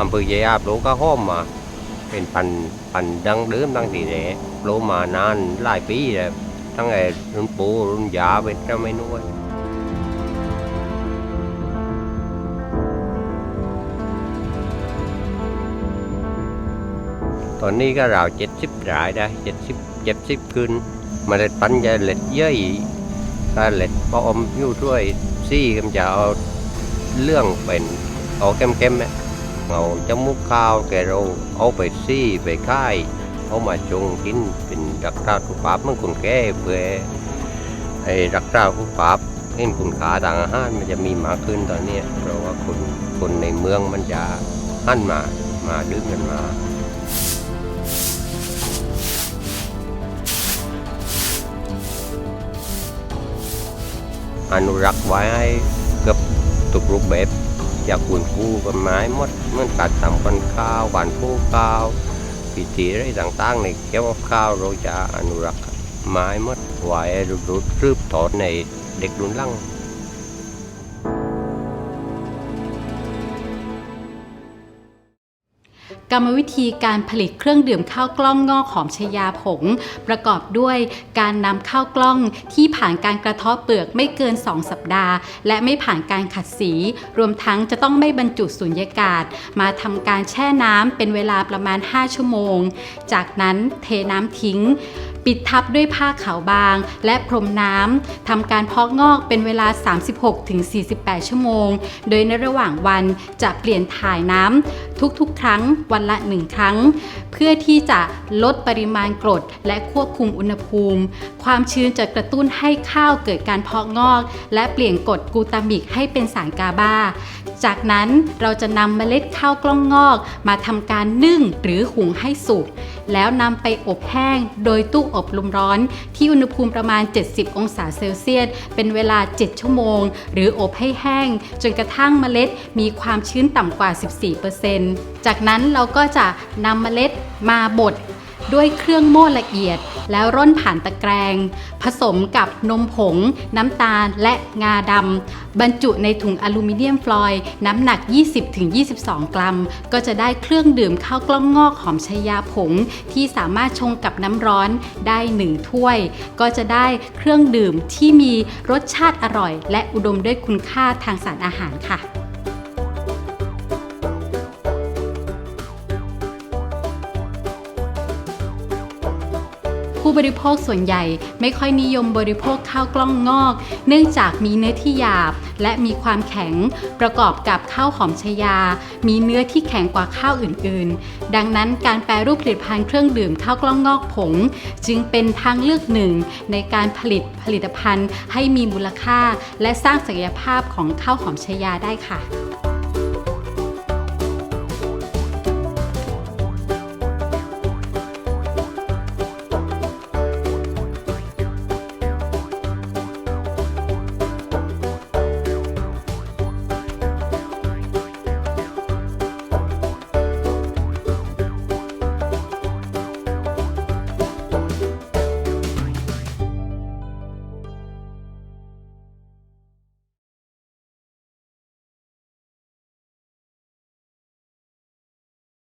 อำเภอเยายาปลูกก็ห้อมมา เป็นพันพันดังเดิมตั้งแต่แรกปลูกมานานหลายปีแล้วตั้งแต่รุ่นปู่รุ่นยาเป็นเจ้าไม่น้อยตอนนี้ก็ราวเจ็ดสิบรายได้เจ็ดสิบเจ็ดสิบขึ้นมาเล็ดพันธุ์จะเล็ดเยอะถ้าเล็ดพออมยู่ด้วยซี่ก็จะเอาเรื่องเป็นเอาเข้มๆเนี่ย เอาจมูกข้าวแกเราเอาไปซี่ไปค่ายเอามาจงกินเป็นรักษาสุขภาพมื่อคนแก่เพื่อให้รักษาสุขภาพเห็นคุณค่าทางอาหารมันจะมีมากขึ้นตอนนี้เพราะว่าคนคนในเมืองมันจะหันมามาดื่มกันมาอนุรักษ์ไว้ให้กือบทุกรูปแบบ จากคุณคู่กับไม้หมดเมื่อการทำกันข้าวหวานผู้ข้าวพิธีอะไรต่างๆในเกี่ยวกับข้าวเราจะอนุรักษ์ไม้หมดไว้รุดรืบถอนในเด็กรุ่นหลัง กรรมวิธีการผลิตเครื่องดื่มข้าวกล้องงอกหอมชยาผง ประกอบด้วยการนำข้าวกล้องที่ผ่านการกระเทาะเปลือกไม่เกิน 2 สัปดาห์ และไม่ผ่านการขัดสี รวมทั้งจะต้องไม่บรรจุสุญญากาศ มาทำการแช่น้ำเป็นเวลาประมาณ 5 ชั่วโมง จากนั้นเทน้ำทิ้ง ปิดทับด้วยผ้าขาวบาง และพรมน้ำทำการเพาะงอกเป็นเวลา 36-48 ชั่วโมง โดยในระหว่างวันจะเปลี่ยนถ่ายน้ำทุกๆ ครั้งวันละ 1 ครั้ง เพื่อที่จะลดปริมาณกรดและควบคุมอุณหภูมิ ความชื้นจะกระตุ้นให้ข้าวเกิดการเพาะงอก และเปลี่ยนกรดกูตามิกให้เป็นสารกาบา จากนั้นเราจะนำเมล็ดข้าวกล้องงอก มาทำการนึ่งหรือหุงให้สุกแล้วนำไปอบแห้งโดยตู้อบลมร้อน ที่อุณหภูมิประมาณ 70 องศาเซลเซียส เป็นเวลา 7 ชั่วโมง หรืออบให้แห้ง จนกระทั่งเมล็ดมีความชื้นต่ำกว่า 14%จากนั้นเราก็จะนำเมล็ดมาบด ด้วยเครื่องโม่ละเอียด แล้วร่อนผ่านตะแกรงผสมกับนมผง น้ำตาลและงาดำบรรจุในถุงอลูมิเนียมฟลอยล์น้ำหนัก 20-22 กรัม ก็จะได้เครื่องดื่มข้าวกล้องงอกหอมชายาผง ที่สามารถชงกับน้ำร้อนได้ 1 ถ้วย ก็จะได้เครื่องดื่มที่มีรสชาติอร่อย และอุดมด้วยคุณค่าทางสารอาหารค่ะ ผู้บริโภคส่วนใหญ่ไม่ค่อยนิยมบริโภคข้าวกล้องงอก เนื่องจากมีเนื้อที่หยาบ และมีความแข็งประกอบกับข้าวหอมชยา มีเนื้อที่แข็งกว่าข้าวอื่นๆ ดังนั้นการแปรรูปผลิตภัณฑ์เครื่องดื่มข้าวกล้องงอกผง จึงเป็นทางเลือกหนึ่งในการผลิตผลิตภัณฑ์ให้มีมูลค่า และสร้างศักยภาพของข้าวหอมชยาได้ค่ะ